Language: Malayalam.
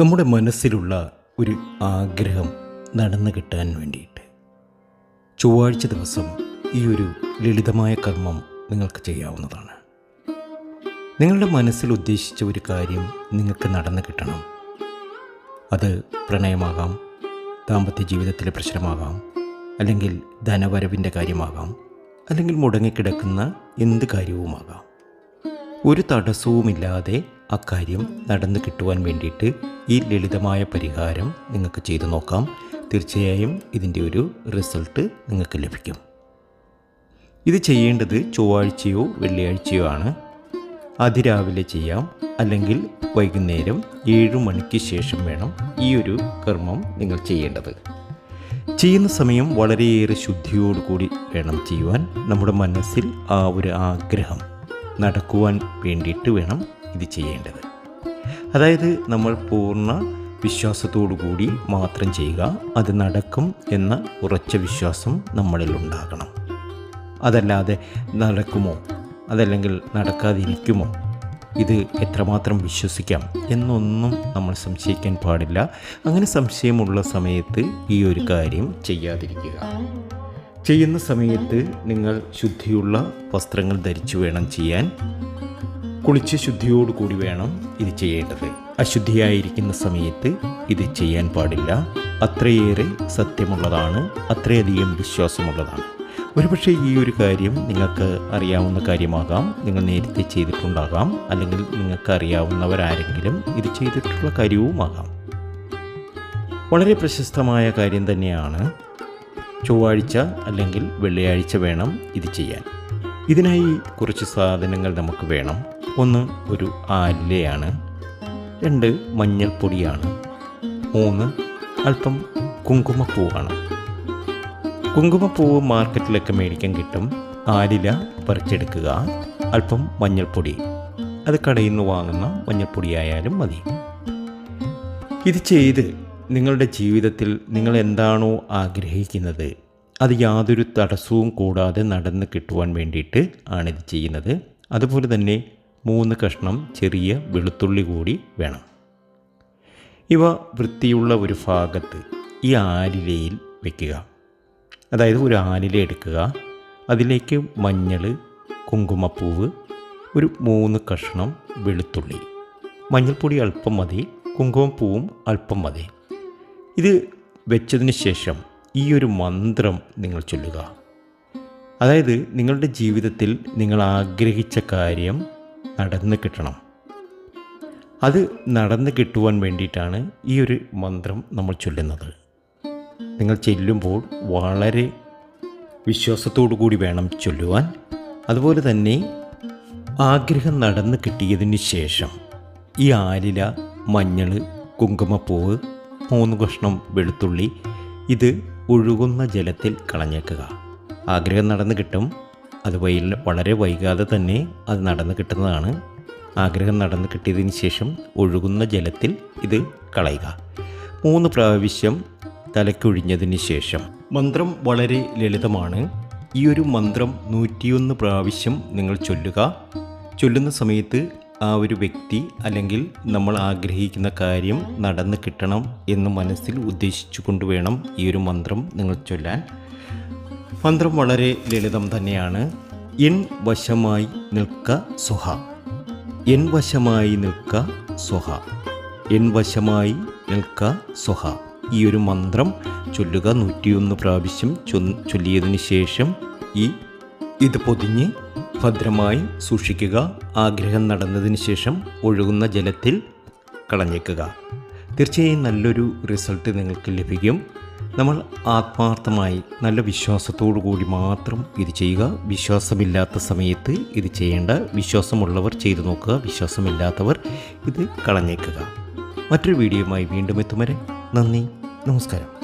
നമ്മുടെ മനസ്സിലുള്ള ഒരു ആഗ്രഹം നടന്നു കിട്ടാൻ വേണ്ടിയിട്ട്. ചൊവ്വാഴ്ച ദിവസം ഈ ഒരു ലളിതമായ കർമ്മം നിങ്ങൾക്ക് ചെയ്യാവുന്നതാണ്. നിങ്ങളുടെ മനസ്സിൽ ഉദ്ദേശിച്ച ഒരു കാര്യം നിങ്ങൾക്ക് നടന്നു കിട്ടണം. അത് പ്രണയമാകാം ദാമ്പത്യ ജീവിതത്തിലെ പ്രശ്നമാകാം അല്ലെങ്കിൽ ധനവരവിന്റെ കാര്യമാകാം അല്ലെങ്കിൽ മുടങ്ങിക്കിടക്കുന്ന എന്ത് കാര്യവുമാകാം. ഒരു തടസ്സവുമില്ലാതെ അക്കാര്യം കാര്യം നടന്നു കിട്ടുവാൻ വേണ്ടിയിട്ട് ഈ ലളിതമായ പരിഹാരം നിങ്ങൾക്ക് ചെയ്തു നോക്കാം. തീർച്ചയായും ഇതിന്റെ ഒരു റിസൾട്ട് നിങ്ങൾക്ക് ലഭിക്കും. ഇത് ചെയ്യേണ്ടത് ചൊവ്വാഴ്ചയോ വെള്ളിയാഴ്ചയോ ആണ്. അതിരാവിലെ ചെയ്യാം. അല്ലെങ്കിൽ വൈകുന്നേരം ഏഴു മണിക്ക് ശേഷം വേണം ഈ ഒരു കർമ്മം നിങ്ങൾ ചെയ്യേണ്ടത്. ചെയ്യുന്ന സമയം വളരെയേറെ ശുദ്ധിയോടുകൂടി വേണം ചെയ്യുവാൻ നമ്മുടെ മനസ്സിൽ ആ ഒരു ആഗ്രഹം. നടക്കുവാൻ വേണ്ടിയിട്ട് വേണം ഇത് ചെയ്യേണ്ടത്. അതായത് നമ്മൾ പൂർണ വിശ്വാസത്തോടു കൂടി മാത്രം ചെയ്യുക അത് നടക്കും എന്ന ഉറച്ച വിശ്വാസം നമ്മളിൽ ഉണ്ടാകണം. അതല്ലാതെ നടക്കുമോ? അതല്ലെങ്കിൽ നടക്കാതിരിക്കുമോ? ഇത് എത്രമാത്രം വിശ്വസിക്കാം എന്നൊന്നും നമ്മൾ സംശയിക്കാൻ പാടില്ല. അങ്ങനെ സംശയമുള്ള സമയത്ത് ഈ ഒരു കാര്യം ചെയ്യാതിരിക്കുക. ചെയ്യുന്ന സമയത്ത് നിങ്ങൾ ശുദ്ധിയുള്ള വസ്ത്രങ്ങൾ ധരിച്ചു വേണം ചെയ്യാൻ. കുളിച്ച് ശുദ്ധിയോടുകൂടി വേണം ഇത് ചെയ്യേണ്ടത്. അശുദ്ധിയായിരിക്കുന്ന സമയത്ത് ഇത് ചെയ്യാൻ പാടില്ല. അത്രയേറെ സത്യമുള്ളതാണ് അത്രയധികം വിശ്വാസമുള്ളതാണ്. ഒരുപക്ഷെ ഈ ഒരു കാര്യം നിങ്ങൾക്ക് അറിയാവുന്ന കാര്യമാകാം നിങ്ങൾ നേരത്തെ ചെയ്തിട്ടുണ്ടാകാം അല്ലെങ്കിൽ നിങ്ങൾക്ക് അറിയാവുന്നവരാരെങ്കിലും ഇത് ചെയ്തിട്ടുള്ള കാര്യവുമാകാം. വളരെ പ്രശസ്തമായ കാര്യം തന്നെയാണ് ചൊവ്വാഴ്ച അല്ലെങ്കിൽ വെള്ളിയാഴ്ച വേണം ഇത് ചെയ്യാൻ. ഇതിനായി കുറച്ച് സാധനങ്ങൾ നമുക്ക് വേണം. ഒന്ന് ഒരു ആലിലയാണ് രണ്ട് മഞ്ഞൾപ്പൊടിയാണ് മൂന്ന് അല്പം കുങ്കുമപ്പൂവാണ്. കുങ്കുമപ്പൂവ് മാർക്കറ്റിലൊക്കെ മേടിക്കാൻ കിട്ടും. ആലില പറിച്ചെടുക്കുക അല്പം മഞ്ഞൾപ്പൊടി. അത് കടയിൽ നിന്ന് വാങ്ങുന്ന മഞ്ഞൾപ്പൊടിയായാലും മതി. ഇത് ചെയ്ത് നിങ്ങളുടെ ജീവിതത്തിൽ നിങ്ങൾ എന്താണോ ആഗ്രഹിക്കുന്നത് അത് യാതൊരു തടസ്സവും കൂടാതെ നടന്ന് കിട്ടുവാൻ വേണ്ടിയിട്ട് ആണിത് ചെയ്യുന്നത്. അതുപോലെ തന്നെ മൂന്ന് കഷ്ണം ചെറിയ വെളുത്തുള്ളി കൂടി വേണം. ഇവ വൃത്തിയുള്ള ഒരു ഭാഗത്ത് ഈ ആലിലയിൽ വയ്ക്കുക അതായത് ഒരു ആലില എടുക്കുക. അതിലേക്ക് മഞ്ഞൾ കുങ്കുമപ്പൂവ് ഒരു മൂന്ന് കഷ്ണം വെളുത്തുള്ളി. മഞ്ഞൾപ്പൊടി അല്പം മതി കുങ്കുമപ്പൂവും അല്പം മതി. ഇത് വെച്ചതിന് ശേഷം ഈ ഒരു മന്ത്രം നിങ്ങൾ ചൊല്ലുക. അതായത് നിങ്ങളുടെ ജീവിതത്തിൽ നിങ്ങൾ ആഗ്രഹിച്ച കാര്യം നടന്നു കിട്ടണം. അത് നടന്നു കിട്ടുവാൻ വേണ്ടിയിട്ടാണ് ഈ ഒരു മന്ത്രം നമ്മൾ ചൊല്ലുന്നത്. നിങ്ങൾ ചെല്ലുമ്പോൾ വളരെ വിശ്വാസത്തോടു കൂടി വേണം ചൊല്ലുവാൻ. അതുപോലെ തന്നെ ആഗ്രഹം നടന്നു കിട്ടിയതിന് ശേഷം ഈ ആലില മഞ്ഞൾ കുങ്കുമപ്പൂവ് മൂന്ന് കഷ്ണം വെളുത്തുള്ളി. ഇത് ഒഴുകുന്ന ജലത്തിൽ കളഞ്ഞേക്കുക. ആഗ്രഹം നടന്ന് കിട്ടും. അത് വൈ വളരെ വൈകാതെ തന്നെ അത് നടന്ന് കിട്ടുന്നതാണ്. ആഗ്രഹം നടന്ന് കിട്ടിയതിന് ശേഷം ഒഴുകുന്ന ജലത്തിൽ ഇത് കളയുക. മൂന്ന് പ്രാവശ്യം തലക്കൊഴിഞ്ഞതിന് ശേഷം. മന്ത്രം വളരെ ലളിതമാണ്. ഈ ഒരു മന്ത്രം നൂറ്റിയൊന്ന് പ്രാവശ്യം നിങ്ങൾ ചൊല്ലുക. ചൊല്ലുന്ന സമയത്ത് ആ ഒരു വ്യക്തി അല്ലെങ്കിൽ നമ്മൾ ആഗ്രഹിക്കുന്ന കാര്യം നടന്നു കിട്ടണം എന്ന് മനസ്സിൽ ഉദ്ദേശിച്ചു കൊണ്ടുവേണം ഈ ഒരു മന്ത്രം നിങ്ങൾ ചൊല്ലാൻ. മന്ത്രം വളരെ ലളിതം തന്നെയാണ്. എൻ വശമായി നിൽക്ക സുഹ. എൻ വശമായി നിൽക്ക സുഹ. എൻ വശമായി നിൽക്ക സുഹ. ഈ ഒരു മന്ത്രം ചൊല്ലുക നൂറ്റിയൊന്ന് പ്രാവശ്യം ചൊല്ലിയതിന് ശേഷം ഈ ഇത് പൊതിഞ്ഞ് ഭദ്രമായി സൂക്ഷിക്കുക. ആഗ്രഹം നടന്നതിന് ശേഷം ഒഴുകുന്ന ജലത്തിൽ കളഞ്ഞേക്കുക. തീർച്ചയായും നല്ലൊരു റിസൾട്ട് നിങ്ങൾക്ക് ലഭിക്കും. നമ്മൾ ആത്മാർത്ഥമായി നല്ല വിശ്വാസത്തോടു കൂടി മാത്രം ഇത് ചെയ്യുക. വിശ്വാസമില്ലാത്ത സമയത്ത് ഇത് ചെയ്യേണ്ട. വിശ്വാസമുള്ളവർ ചെയ്തു നോക്കുക. വിശ്വാസമില്ലാത്തവർ ഇത് കളഞ്ഞേക്കുക. മറ്റൊരു വീഡിയോയുമായി വീണ്ടും എത്തും വരെ നന്ദി. നമസ്കാരം.